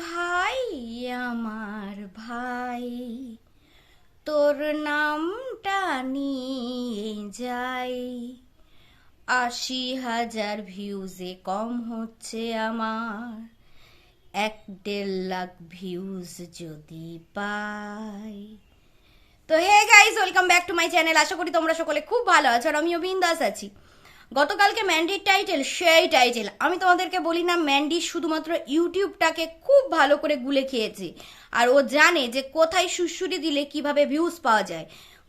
ভাই, আমার ভাই, তোর নামটা নিয়ে যাই। আশি হাজার ভিউজে কম হচ্ছে আমার, এক দেড় লাখ ভিউজ যদি পাই। তো hey guys welcome back to my channel আশা করি তোমরা সকলে খুব ভালো আছো আর আমিও বিন্দাস আছি। গতকালকে ম্যান্ডির টাইটেল সেই টাইটেল আমি তোমাদেরকে বলি না ম্যান্ডি শুধুমাত্র ইউটিউবটাকে খুব ভালো করে গুলে খেয়েছে। আর ও জানে যে কোথায় সুশুরি দিলে কীভাবে ভিউজ পাওয়া যায়।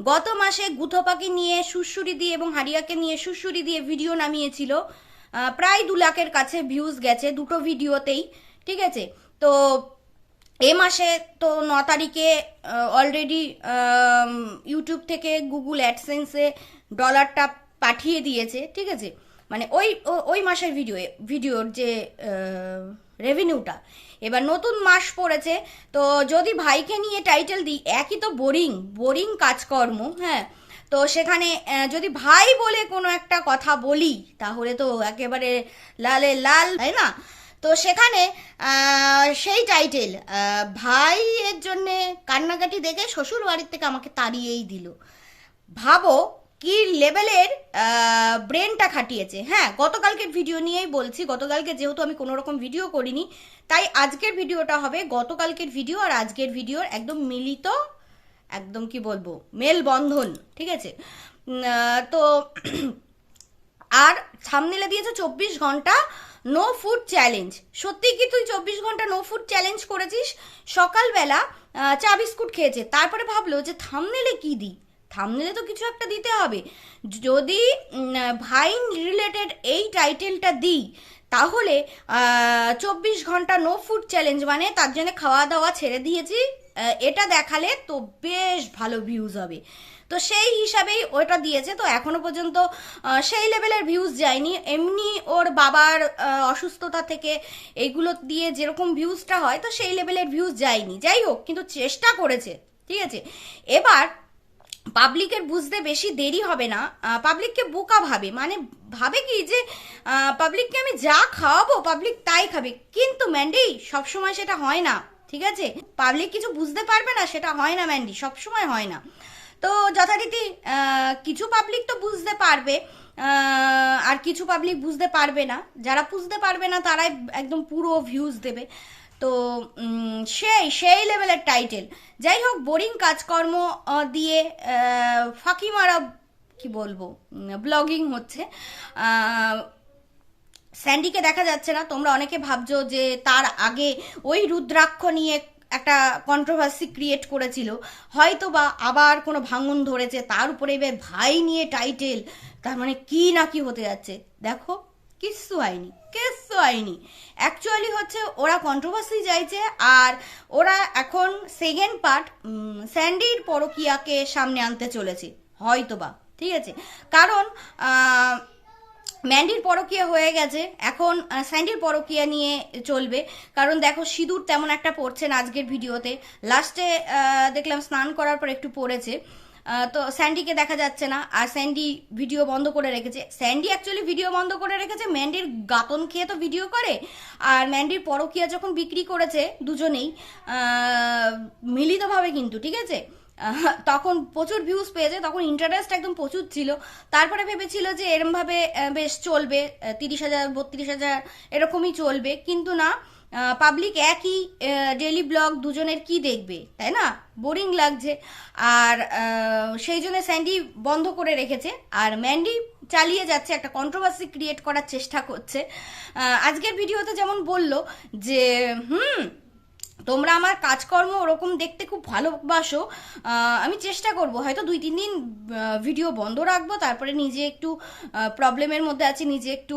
গত মাসে গুথো পাখি নিয়ে সুশুরি দিয়ে এবং হারিয়াকে নিয়ে সুশুরি দিয়ে ভিডিও নামিয়েছিল। প্রায় দু লাখের কাছে ভিউজ গেছে দুটো ভিডিওতেই, ঠিক আছে? তো এ মাসে তো ন তারিখে অলরেডি ইউটিউব থেকে গুগল অ্যাডসেন্সে ডলারটা পাঠিয়ে দিয়েছে, ঠিক আছে? মানে ওই ওই মাসের ভিডিও ভিডিওর যে রেভিনিউটা এবার নতুন মাস পড়েছে, তো যদি ভাইকে নিয়ে টাইটেল দিই, একই তো বোরিং বোরিং কাজকর্ম হ্যাঁ? তো সেখানে যদি ভাই বলে কোনো একটা কথা বলি, তাহলে তো একেবারে লালে লাল, তাই না? তো সেখানে সেই টাইটেল ভাই এর জন্যে কান্নাকাটি দেখে শ্বশুর বাড়ির থেকে আমাকে তাড়িয়েই দিল। ভাবো কি লেভেলের ব্রেনটা খাটিয়েছে। হ্যাঁ গতকালকের ভিডিও নিয়েই বলছি, গতকালকে যেহেতু আমি কোনো রকম ভিডিও করিনি, তাই আজকের ভিডিওটা হবে গতকালকের ভিডিও আর আজকের ভিডিওর একদম মিলিত, একদম কি বলব, মেলবন্ধন, ঠিক আছে? তো আর থামনেলে দিয়েছে চব্বিশ ঘণ্টা নো ফুড চ্যালেঞ্জ সত্যি কি তুই চব্বিশ ঘণ্টা নো ফুড চ্যালেঞ্জ করেছিস? সকালবেলা চা বিস্কুট খেয়েছে। তারপরে ভাবলো যে থামনেলে কি দিই? থামনেলে তো কিছু একটা দিতে হবে। যদি ভাইন রিলেটেড এই টাইটেলটা দিই, তাহলে চব্বিশ ঘণ্টা নো ফুড চ্যালেঞ্জ মানে তার জন্য খাওয়া দাওয়া ছেড়ে দিয়েছি। এটা দেখালে তো বেশ ভালো ভিউজ হবে। তো সেই হিসাবেই ওটা দিয়েছে। তো এখনও পর্যন্ত সেই লেভেলের ভিউজ যায়নি। এমনি ওর বাবার অসুস্থতা থেকে এইগুলো দিয়ে যেরকম ভিউজটা হয়, তো সেই লেভেলের ভিউজ যায়নি। যাই হোক, কিন্তু চেষ্টা করেছে। ঠিক আছে? এবার পাবলিকের বুঝতে বেশি দেরি হবে না। পাবলিককে বোকা ভাবে। মানে ভাবে কি যে পাবলিককে আমি যা খাওয়াবো, পাবলিক তাই খাবে। কিন্তু ম্যান্ডি, সবসময় সেটা হয় না, ঠিক আছে? পাবলিক কিছু বুঝতে পারবে না, সেটা হয় না ম্যান্ডি, সবসময় হয় না। তো যথারীতি কিছু পাবলিক তো বুঝতে পারবে আর কিছু পাবলিক বুঝতে পারবে না। যারা বুঝতে পারবে না, তারাই একদম পুরো ভিউজ দেবে। তো সেই সেই লেভেলের টাইটেল যাই হোক বোরিং কাজকর্ম দিয়ে ফাঁকি মারা কি বলব ব্লগিং হচ্ছে। স্যান্ডিকে দেখা যাচ্ছে না। তোমরা অনেকে ভাবছ যে তার আগে ওই রুদ্রাক্ষ নিয়ে একটা কন্ট্রোভার্সি ক্রিয়েট করেছিল। হয়তো বা আবার কোনো ভাঙন ধরেছে, তার উপরে এবার ভাই নিয়ে টাইটেল তার মানে কি না কি হতে যাচ্ছে? দেখো, কিচ্ছু হয়নি। কিচ্ছু হয়নি। অ্যাকচুয়ালি হচ্ছে ওরা কন্ট্রোভার্সি চাইছে আর ওরা এখন সেকেন্ড পার্ট স্যান্ডির পরকিয়াকে সামনে আনতে চলেছে হয়তো বা ঠিক আছে? কারণ ম্যান্ডির পরকিয়া হয়ে গেছে, এখন স্যান্ডির পরকিয়া নিয়ে চলবে। কারণ দেখো, সিঁদুর তেমন একটা পড়ছে না আজকের ভিডিওতে। লাস্টে দেখলাম স্নান করার পর একটু পড়েছে। তো স্যান্ডিকে দেখা যাচ্ছে না। আর স্যান্ডি ভিডিও বন্ধ করে রেখেছে। স্যান্ডি অ্যাকচুয়ালি ভিডিও বন্ধ করে রেখেছে। ম্যান্ডির গাতন খেয়ে তো ভিডিও করে। আর ম্যান্ডির পরকিয়া যখন বিক্রি করেছে দুজনেই মিলিতভাবে কিন্তু, ঠিক আছে? তখন প্রচুর ভিউজ পেয়েছে। তখন ইন্টারেস্ট একদম প্রচুর ছিল। তারপরে ভেবেছিল যে এরমভাবে বেশ চলবে। তিরিশ হাজার, বত্রিশ হাজার এরকমই চলবে। কিন্তু না পাবলিক একই ডেলি ব্লগ দুজনের কি দেখবে, তাই না? বোরিং লাগছে। আর সেই জন্য স্যান্ডি বন্ধ করে রেখেছে। আর ম্যান্ডি চালিয়ে যাচ্ছে, একটা কন্ট্রোভার্সি ক্রিয়েট করার চেষ্টা করছে। আজকের ভিডিওতে যেমন বলল যে, হুম তোমরা আমার কাজকর্ম ওরকম দেখতে খুব ভালোবাসো আমি চেষ্টা করব। হয়তো দুই তিন দিন ভিডিও বন্ধ রাখব, তারপরে নিজে একটু প্রবলেমের মধ্যে আছি, নিজে একটু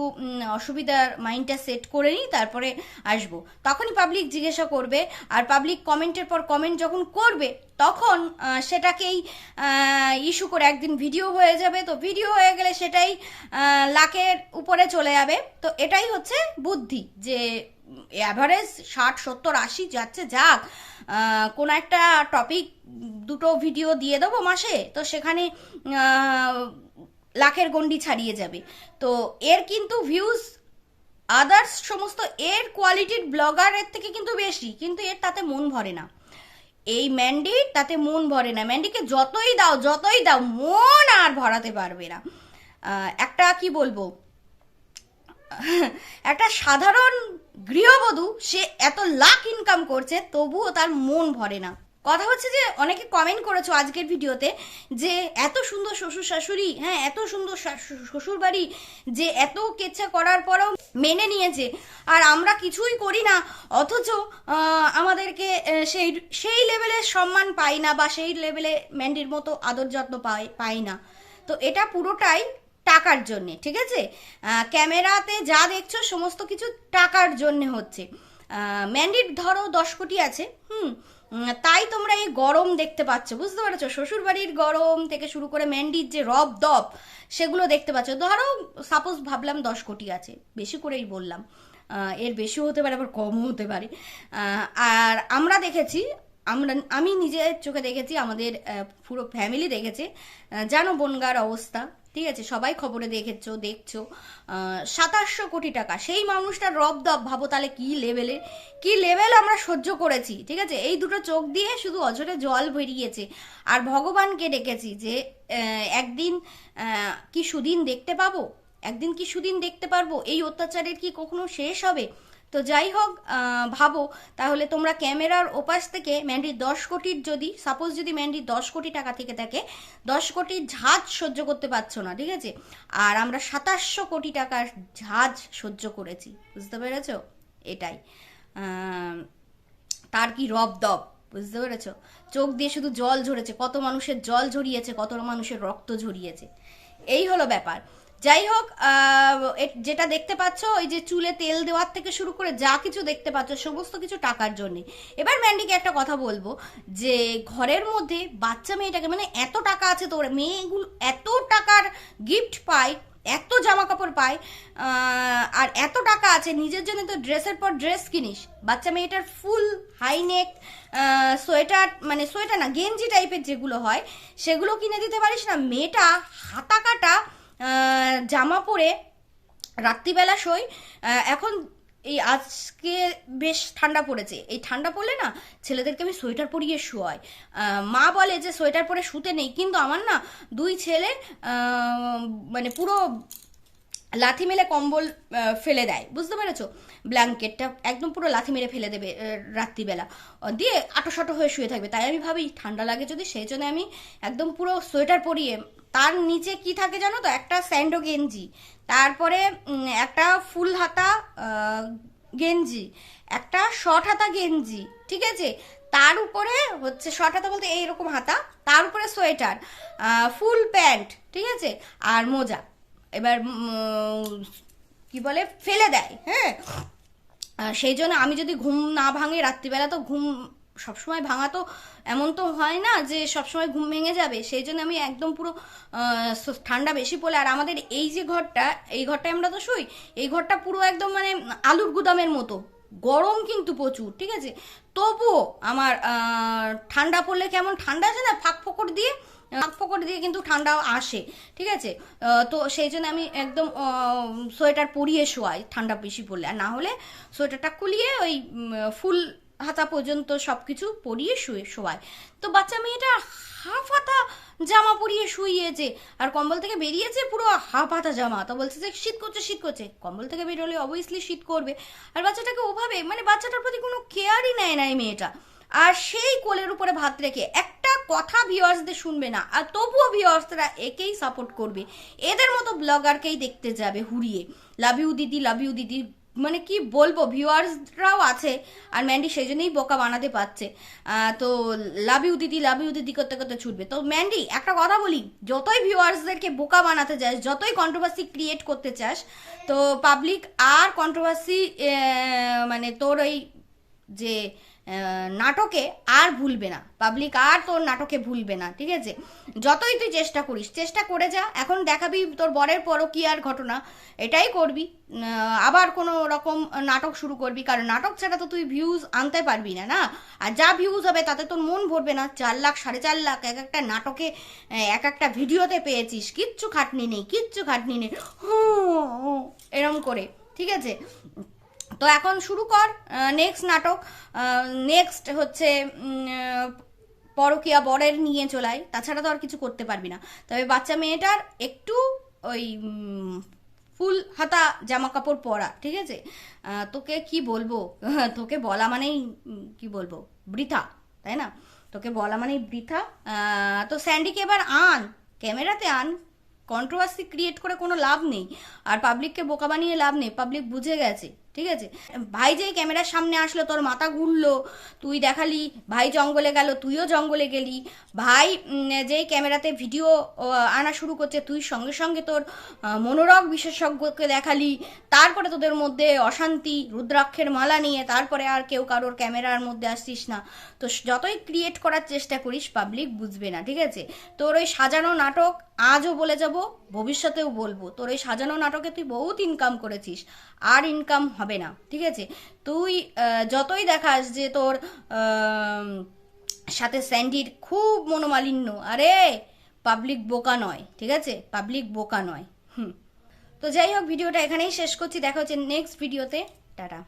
অসুবিধার মাইন্ডটা সেট করে নিই, তারপরে আসব। তখনই পাবলিক জিজ্ঞাসা করবে, আর পাবলিক কমেন্টের পর কমেন্ট যখন করবে, তখন সেটাকেই ইস্যু করে একদিন ভিডিও হয়ে যাবে। তো ভিডিও হয়ে গেলে সেটাই লাখের উপরে চলে যাবে। তো এটাই হচ্ছে বুদ্ধি, যে অ্যাভারেজ ষাট, সত্তর, আশি যাচ্ছে, যাক কোনো একটা টপিক দুটো ভিডিও দিয়ে দেবো মাসে, তো সেখানে লাখের গন্ডি ছাড়িয়ে যাবে। তো এর কিন্তু ভিউজ আদার্স সমস্ত এর কোয়ালিটির ব্লগারের থেকে কিন্তু বেশি, কিন্তু এর তাতে মন ভরে না। এই ম্যান্ডি তাতে মন ভরে না। ম্যান্ডিকে যতই দাও যতই দাও, মন আর ভরাতে পারবে না। একটা কি বলব? একটা সাধারণ গৃহবধূ, সে এত লাখ ইনকাম করছে, তবুও তার মন ভরে না। কথা হচ্ছে যে, অনেকে কমেন্ট করেছ আজকের ভিডিওতে যে, এত সুন্দর শ্বশুর শাশুড়ি হ্যাঁ এত সুন্দর শ্বশুর বাড়ি যে, এত কেচ্ছা করার পরেও মেনে নিয়েছে। আর আমরা কিছুই করি না, অথচ আমাদেরকে সেই সেই লেভেলের সম্মান পাই না বা সেই লেভেলে ম্যান্ডির মতো আদর যত্ন পাই পাই না। তো এটা পুরোটাই টাকার জন্যে ঠিক আছে? ক্যামেরাতে যা দেখছ সমস্ত কিছু টাকার জন্যে হচ্ছে। আহ, ম্যান্ডির ধরো দশ কোটি আছে হুম? তাই তোমরা এই গরম দেখতে পাচ্ছ বুঝতে পারছ? শ্বশুর বাড়ির গরম থেকে শুরু করে ম্যান্ডির যে রব দপ সেগুলো দেখতে পাচ্ছ। ধরো সাপোজ ভাবলাম দশ কোটি আছে বেশি করেই বললাম। এর বেশিও হতে পারে আবার কমও হতে পারে। আর আমরা দেখেছি আমরা আমি নিজের চোখে দেখেছি আমাদের পুরো ফ্যামিলি দেখেছে। জানো বনগার অবস্থা? ঠিক আছে, সবাই খবরে দেখেছ, দেখছ। সাতাশশো কোটি টাকা। সেই মানুষটার রব দব, ভাবো তাহলে কি লেভেলে কি লেভেল আমরা সহ্য করেছি, ঠিক আছে? এই দুটো চোখ দিয়ে শুধু অঝরে জল বেরিয়েছে। আর ভগবানকে ডেকেছি যে একদিন কি সুদিন দেখতে পাবো? একদিন কি সুদিন দেখতে পারব? এই অত্যাচারের কি কখনো শেষ হবে? তো যাই হোক ভাবো, তাহলে তোমরা ক্যামেরার ওপাশ থেকে ম্যান্ডির দশ কোটির যদি সাপোজ যদি ম্যান্ডির দশ কোটি টাকা থেকে থাকে, দশ কোটির ঝাঁজ সহ্য করতে পারছ না, ঠিক আছে? আর আমরা সাতাশশো কোটি টাকার ঝাঁজ সহ্য করেছি, বুঝতে পেরেছ? এটাই। তার কি রব দব, বুঝতে পেরেছ? চোখ দিয়ে শুধু জল ঝরেছে, কত মানুষের জল ঝরিয়েছে, কত মানুষের রক্ত ঝরিয়েছে। এই হলো ব্যাপার। যাই হোক যেটা দেখতে পাচ্ছ, ওই যে চুলে তেল দেওয়ার থেকে শুরু করে যা কিছু দেখতে পাচ্ছ, সমস্ত কিছু টাকার জন্য। এবার ম্যান্ডিকে একটা কথা বলব যে, ঘরের মধ্যে বাচ্চা মেয়েটাকে মানে এত টাকা আছে তোর মেয়েগুলো এত টাকার গিফট পায়, এত জামা কাপড় পায় আর এত টাকা আছে, নিজের জন্য তো ড্রেসের পর ড্রেস কিনিস। বাচ্চা মেয়েটার ফুল হাইনেক সোয়েটার মানে সোয়েটার না, গেঞ্জি টাইপের যেগুলো হয়, সেগুলো কিনে দিতে পারিস না। মেয়েটা হাতা কাটা জামা পরে রাত্রিবেলা শোই এখন এই আজকে বেশ ঠান্ডা পড়েছে। এই ঠান্ডা পড়লে না ছেলেদেরকে আমি সোয়েটার পরিয়ে শোয়াই। মা বলে যে সোয়েটার পরে শুতে নেই, কিন্তু আমার না দুই ছেলে মানে পুরো লাথি মেলে কম্বল ফেলে দেয়। বুঝতে পেরেছ? ব্ল্যাঙ্কেটটা একদম পুরো লাথি মেরে ফেলে দেবে রাত্রিবেলা। দিয়ে দিয়ে আটোসাটো হয়ে শুয়ে থাকবে। তাই আমি ভাবি, ঠান্ডা লাগে যদি, সেই জন্য আমি একদম পুরো সোয়েটার পরিয়ে তার নিচে কি থাকে জানো তো? একটা স্যান্ডো গেঞ্জি, তারপরে একটা ফুল হাতা গেঞ্জি, একটা শর্ট হাতা গেঞ্জি, ঠিক আছে? তার উপরে হচ্ছে, শর্ট হাতা বলতে এইরকম হাতা, তার উপরে সোয়েটার ফুল প্যান্ট, ঠিক আছে? আর মোজা, এবার কি বলে, ফেলে দেয় হ্যাঁ? সেই জন্য আমি যদি ঘুম না ভাঙে, রাত্রিবেলা তো ঘুম সবসময় ভাঙা তো এমন তো হয় না যে সবসময় ঘুম ভেঙে যাবে। সেই জন্য আমি একদম পুরো ঠান্ডা বেশি পড়লে আর আমাদের এই যে ঘরটা, এই ঘরটায় আমরা তো শুই, এই ঘরটা পুরো একদম মানে আলুর গুদামের মতো। গরম কিন্তু প্রচুর, ঠিক আছে? তবুও আমার ঠান্ডা পড়লে কেমন ঠান্ডা আছে না? ফাঁক ফোকর দিয়ে, ফাঁক ফোকর দিয়ে কিন্তু ঠান্ডা আসে, ঠিক আছে? তো সেই জন্য আমি একদম সোয়েটার পরিয়ে শোয়াই ঠান্ডা বেশি পড়লে। আর না হলে সোয়েটারটা খুলিয়ে ওই ফুল হাতা পর্যন্ত সব কিছু পরিয়ে শুয়ে শোয়ায়। তো বাচ্চা মেয়েটা হাফ হাতা জামা পরিয়ে শুইয়েছে, আর কম্বল থেকে বেরিয়েছে পুরো হাফ হাতা জামা। তো বলছে যে, শীত করছে শীত করছে। কম্বল থেকে বেরোলে অবভিয়াসলি শীত করবে। আর বাচ্চাটাকে ওভাবে মানে বাচ্চাটার প্রতি কোনো কেয়ারই নেয় না এই মেয়েটা। আর সেই কোলের উপরে ভাত রেখে একটা কথা ভিউয়ার্সদের শুনবে না, আর তবুও ভিওয়ার্সরা একেই সাপোর্ট করবে। এদের মতো ব্লগারকেই দেখতে যাবে হুড়িয়ে। লাভ ইউ দিদি লাভ ইউ দিদি। মানে কি বলব, ভিউয়ার্সরাও আছে আর ম্যান্ডি সেই জন্যই বোকা বানাতে পারছে। তো লাভ ইউ দিদি, লাভ ইউ দিদি করতে করতে ছুটবে। তো ম্যান্ডি, একটা কথা বলি, যতই ভিউয়ার্সদেরকে বোকা বানাতে চাস যতই কন্ট্রোভার্সি ক্রিয়েট করতে চাস, তো পাবলিক আর কন্ট্রোভার্সি মানে তোর ওই যে নাটকে আর ভুলবে না। পাবলিক আর তোর নাটকে ভুলবে না, ঠিক আছে? যতই তুই চেষ্টা করিস, চেষ্টা করে যা। এখন দেখাবি তোর বরের পরও কি আর ঘটনা, এটাই করবি। আবার কোনো রকম নাটক শুরু করবি। কারণ নাটক ছাড়া তো তুই ভিউজ আনতে পারবি না না? আর যা ভিউজ হবে তাতে তোর মন ভরবে না। চার লাখ, সাড়ে চার লাখ এক একটা নাটকে এক একটা ভিডিওতে পেয়েছিস। কিচ্ছু খাটনি নেই, কিচ্ছু খাটনি নেই। এরম করে, ঠিক আছে? তো এখন শুরু কর নেক্সট নাটক নেক্সট হচ্ছে পরকীয়া বরের নিয়ে চলাই, তাছাড়া তো আর কিছু করতে পারবি না। তবে বাচ্চা মেয়েটার একটু ওই ফুল হাতা জামা কাপড় পরা, ঠিক আছে? তোকে কি বলব? তোকে বলা মানেই কি বলব? বৃথা, তাই না? তোকে বলা মানেই বৃথা। তো স্যান্ডিকে এবার আন, ক্যামেরাতে আন। কন্ট্রোভার্সি ক্রিয়েট করে কোনো লাভ নেই। আর পাবলিককে বোকা বানিয়ে লাভ নেই। পাবলিক বুঝে গেছে। ঠিক আছে? ভাই যেই ক্যামেরার সামনে আসলো, তোর মাথা ঘুরলো, তুই দেখালি, ভাই জঙ্গলে গেল, তুইও জঙ্গলে গেলি। ভাই যেই ক্যামেরাতে ভিডিও আনা শুরু করছে, তুই সঙ্গে সঙ্গে তোর মনোরগ বিশেষজ্ঞকে দেখালি। তারপরে তোদের মধ্যে অশান্তি, রুদ্রাক্ষের মালা নিয়ে, তারপরে আর কেউ কারোর ক্যামেরার মধ্যে আসছিস না। তো যতই ক্রিয়েট করার চেষ্টা করিস পাবলিক বুঝবে না, ঠিক আছে? তোর ওই সাজানো নাটক আজও বলে যাব, ভবিষ্যতেও বলব। তোর ওই সাজানো নাটকে তুই বহুত ইনকাম করেছিস। আর ইনকাম হবে না, ঠিক আছে? তুই যতই দেখাস যে তোর সাথে স্যান্ডির খুব মনোমালিন্য, আরে পাবলিক বোকা নয়, ঠিক আছে? পাবলিক বোকা নয়, হুম। তো যাই হোক, ভিডিওটা এখানেই শেষ করছি, দেখা হচ্ছে নেক্সট ভিডিওতে টাটা।